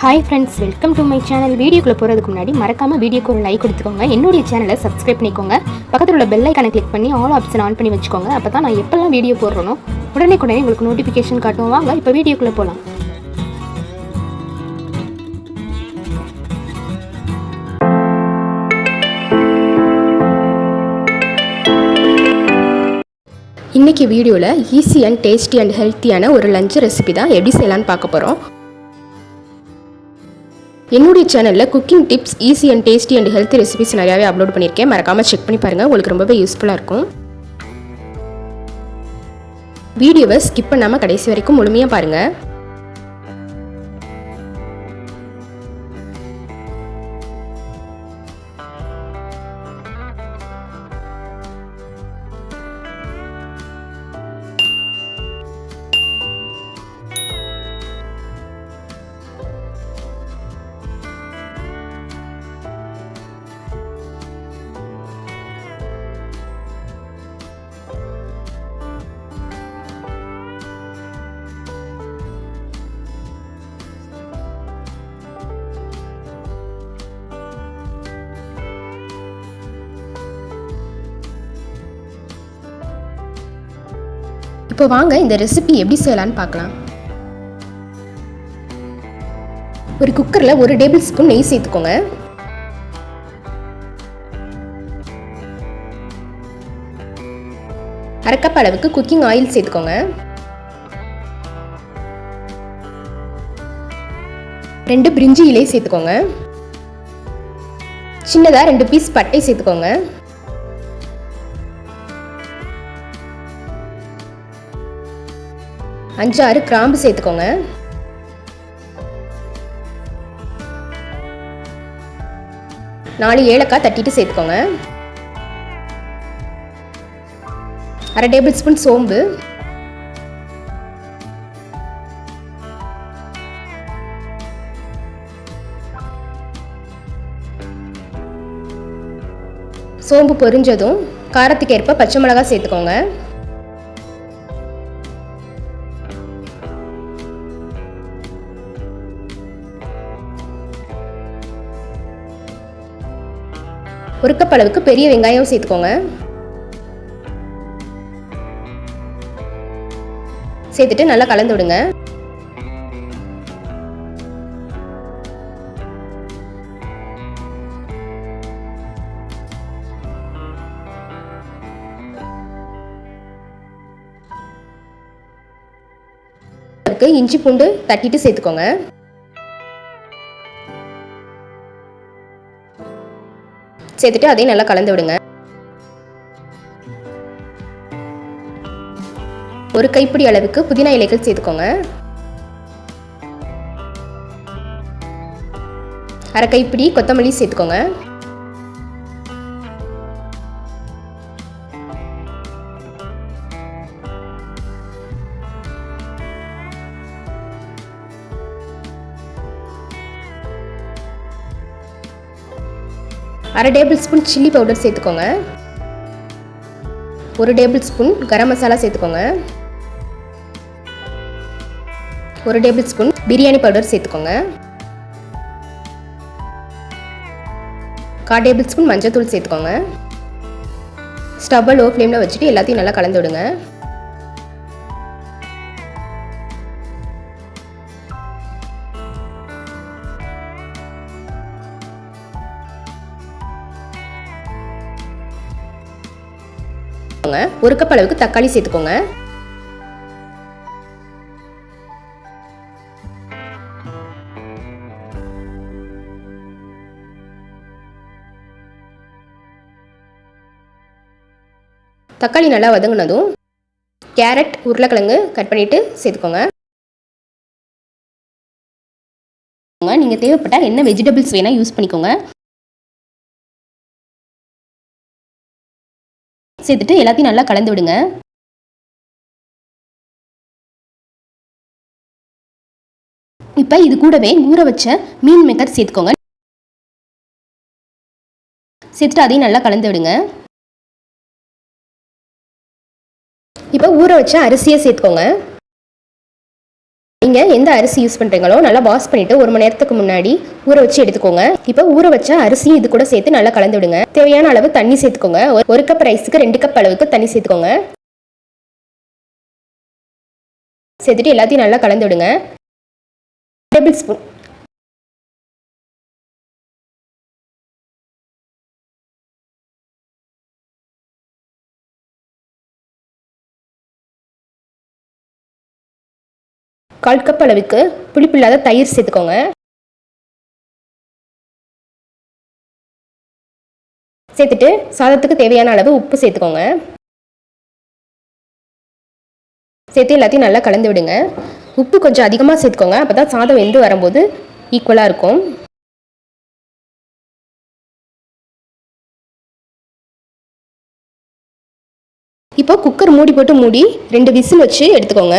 Hi friends welcome to my channel வீடியோக்குள்ளே போகிறதுக்கு முன்னாடி மறக்காமல் வீடியோக்கு ஒரு லைக் கொடுத்துக்கோங்க. என்னுடைய சேனலை சப்ஸ்கிரைப் பண்ணிக்கோங்க. பக்கத்தில் உள்ள பெல் ஐக்கனை கிளிக் பண்ணி ஆல் ஆப்ஷன் ஆன் பண்ணி வச்சுக்கோங்க. அப்போ தான் நான் எப்போல்லாம் வீடியோ போடுறனோ உடனே உடனே உங்களுக்கு நோட்டிஃபிகேஷன் காட்டும். வாங்க இப்போ வீடியோக்குள்ளே போகலாம் இன்றைக்கி வீடியோவில் ஈஸி அண்ட் டேஸ்டி அண்ட் ஹெல்த்தியான ஒரு லஞ்ச் ரெசிபி தான் எப்படி செய்யலான்னு பார்க்க போகிறோம் என்னுடைய சேனலில் cooking tips easy and tasty and health recipes நிறையாவே அப்லோட் பண்ணியிருக்கேன். மறக்காமல் செக் பண்ணி பாருங்கள் உங்களுக்கு ரொம்பவே யூஸ்ஃபுல்லாக இருக்கும். வீடியோவை ஸ்கிப் பண்ணாமல் கடைசி வரைக்கும் முழுமையாக பாருங்கள் இப்போ வாங்க இந்த ரெசிபி எப்படி செய்யலான்னு பார்க்கலாம். ஒரு குக்கரில் ஒரு டேபிள் ஸ்பூன் நெய் சேர்த்துக்கோங்க. அரைக்கப் அளவுக்கு குக்கிங் ஆயில் சேர்த்துக்கோங்க. ரெண்டு பிரிஞ்சி இலை சேர்த்துக்கோங்க. சின்னதாக ரெண்டு பீஸ் பட்டை சேர்த்துக்கோங்க. அஞ்சு ஆறு கிராம்பு சேர்த்துக்கோங்க. நாலு ஏலக்காய் தட்டிட்டு சேர்த்துக்கோங்க. அரை டேபிள் ஸ்பூன் சோம்பு. சோம்பு பொரிஞ்சதும் காரத்துக்கு ஏற்ப பச்சை மிளகாய் சேர்த்துக்கோங்க. ஒரு கப் அளவுக்கு பெரிய வெங்காயம் சேர்த்துக்கோங்க. சேர்த்துட்டு நல்லா கலந்து விடுங்க. இஞ்சி பூண்டு தட்டிட்டு சேர்த்துக்கோங்க. சேர்த்துட்டு அதையும் நல்லா கலந்து விடுங்க. ஒரு கைப்பிடி அளவுக்கு புதினா இலைகள் சேர்த்துக்கோங்க. அரை கைப்பிடி கொத்தமல்லி சேர்த்துக்கோங்க. அரை டேபிள் ஸ்பூன் சில்லி பவுடர் சேர்த்துக்கோங்க. ஒரு டேபிள் ஸ்பூன் கரம் மசாலா சேர்த்துக்கோங்க. ஒரு டேபிள் ஸ்பூன் பிரியாணி பவுடர் சேர்த்துக்கோங்க. கால் டேபிள் ஸ்பூன் மஞ்சள்தூள் சேர்த்துக்கோங்க. ஸ்டவ்வை லோ ஃப்ளேமில் வச்சுட்டு எல்லாத்தையும் நல்லா கலந்து விடுங்க. ஒரு கப் அளவுக்கு தக்காளி சேர்த்துக்கோங்க. தக்காளி நல்லா வதங்கினதும் கேரட் உருளைக்கிழங்கு கட் பண்ணிவிட்டு சேர்த்துக்கோங்க. நீங்கள் தேவைப்பட்டால் என்ன வெஜிடபிள்ஸ் வேணால் யூஸ் பண்ணிக்கோங்க. சேர்த்துட்டு எல்லாத்தையும் நல்லா கலந்து விடுங்க. இப்போ இது கூடவே ஊற வச்ச மீன் மேக்கர் சேர்த்துக்கோங்க. சேர்த்துட்டு அதையும் நல்லா கலந்து விடுங்க. இப்போ ஊற வச்ச அரிசியை சேர்த்துக்கோங்க. நீங்கள் எந்த அரிசி யூஸ் பண்ணுறீங்களோ நல்லா வாஷ் பண்ணிவிட்டு ஒரு மணி நேரத்துக்கு முன்னாடி ஊற வச்சு எடுத்துக்கோங்க. இப்போ ஊற வச்ச அரிசியும் இது கூட சேர்த்து நல்லா கலந்து விடுங்க. தேவையான அளவு தண்ணி சேர்த்துக்கோங்க. ஒரு- ஒரு கப் ரைஸுக்கு ரெண்டு கப் அளவுக்கு தண்ணி சேர்த்துக்கோங்க. சேர்த்துட்டு எல்லாத்தையும் நல்லா கலந்து விடுங்க. டேபிள் ஸ்பூன் கால் கப் அளவுக்கு புளிப்பில்லாத தயிர் சேர்த்துக்கோங்க. சேர்த்துட்டு சாதத்துக்கு தேவையான அளவு உப்பு சேர்த்துக்கோங்க. சேர்த்து எல்லாத்தையும் நல்லா கலந்து விடுங்க. உப்பு கொஞ்சம் அதிகமாக சேர்த்துக்கோங்க. அப்போ தான் சாதம் வெந்து வரும்போது ஈக்குவலாக இருக்கும். இப்போ குக்கர் மூடி போட்டு மூடி ரெண்டு விசில் வச்சு எடுத்துக்கோங்க.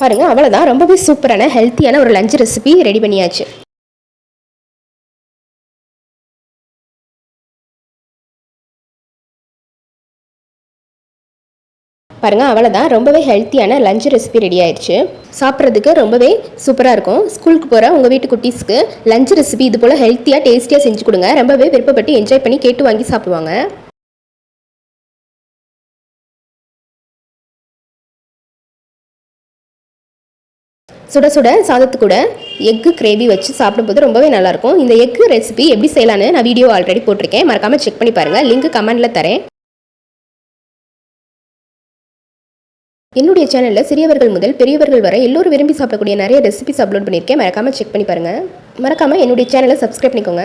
பாருங்க அவ்வளோதான் ரொம்பவே சூப்பரான ஹெல்த்தியான ஒரு லஞ்ச் ரெசிபி ரெடி பண்ணியாச்சு. பாருங்க அவ்வளோதான் ரொம்பவே ஹெல்த்தியான லஞ்ச் ரெசிபி ரெடி ஆயிடுச்சு. சாப்பிட்றதுக்கு ரொம்பவே சூப்பராக இருக்கும். ஸ்கூலுக்கு போகிற உங்கள் வீட்டு குட்டீஸ்க்கு லஞ்ச் ரெசிபி இது போல் ஹெல்த்தியாக டேஸ்டியாக செஞ்சு கொடுங்க. ரொம்பவே விருப்பப்பட்டு என்ஜாய் பண்ணி கேட்டு வாங்கி சாப்பிடுவாங்க. சுட சுட சாதத்து கூட எக்கு கிரேவி வச்சு சாப்பிடும்போது ரொம்பவே நல்லாயிருக்கும். இந்த எக்கு ரெசிபி எப்படி செய்யலான்னு நான் வீடியோ ஆல்ரெடி போட்டிருக்கேன். மறக்காமல் செக் பண்ணி பாருங்கள் லிங்க் கமெண்டில் தரேன். என்னுடைய சேனலில் சிறியவர்கள் முதல் பெரியவர்கள் வரை எல்லோரும் விரும்பி சாப்பிடக்கூடிய நிறைய ரெசிபிஸ் அப்லோட் பண்ணியிருக்கேன். மறக்காமல் செக் பண்ணி பாருங்கள் மறக்காமல் என்னுடைய சேனலை சப்ஸ்கிரைப் பண்ணிக்கோங்க.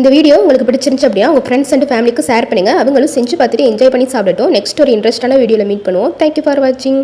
இந்த வீடியோ உங்களுக்கு பிடிச்சிருந்துச்சு அப்படின்னா உங்கள் ஃப்ரெண்ட்ஸ் அண்ட் ஃபேமிலிக்கு ஷேர் பண்ணுங்கள் அவங்களும் செஞ்சு பார்த்துட்டு என்ஜாய் பண்ணி சாப்பிடட்டும். நெக்ஸ்ட் ஒரு இன்ட்ரெஸ்டான வீடியோவில் மீட் பண்ணுவோம். தேங்க்யூ ஃபார் வாட்சிங்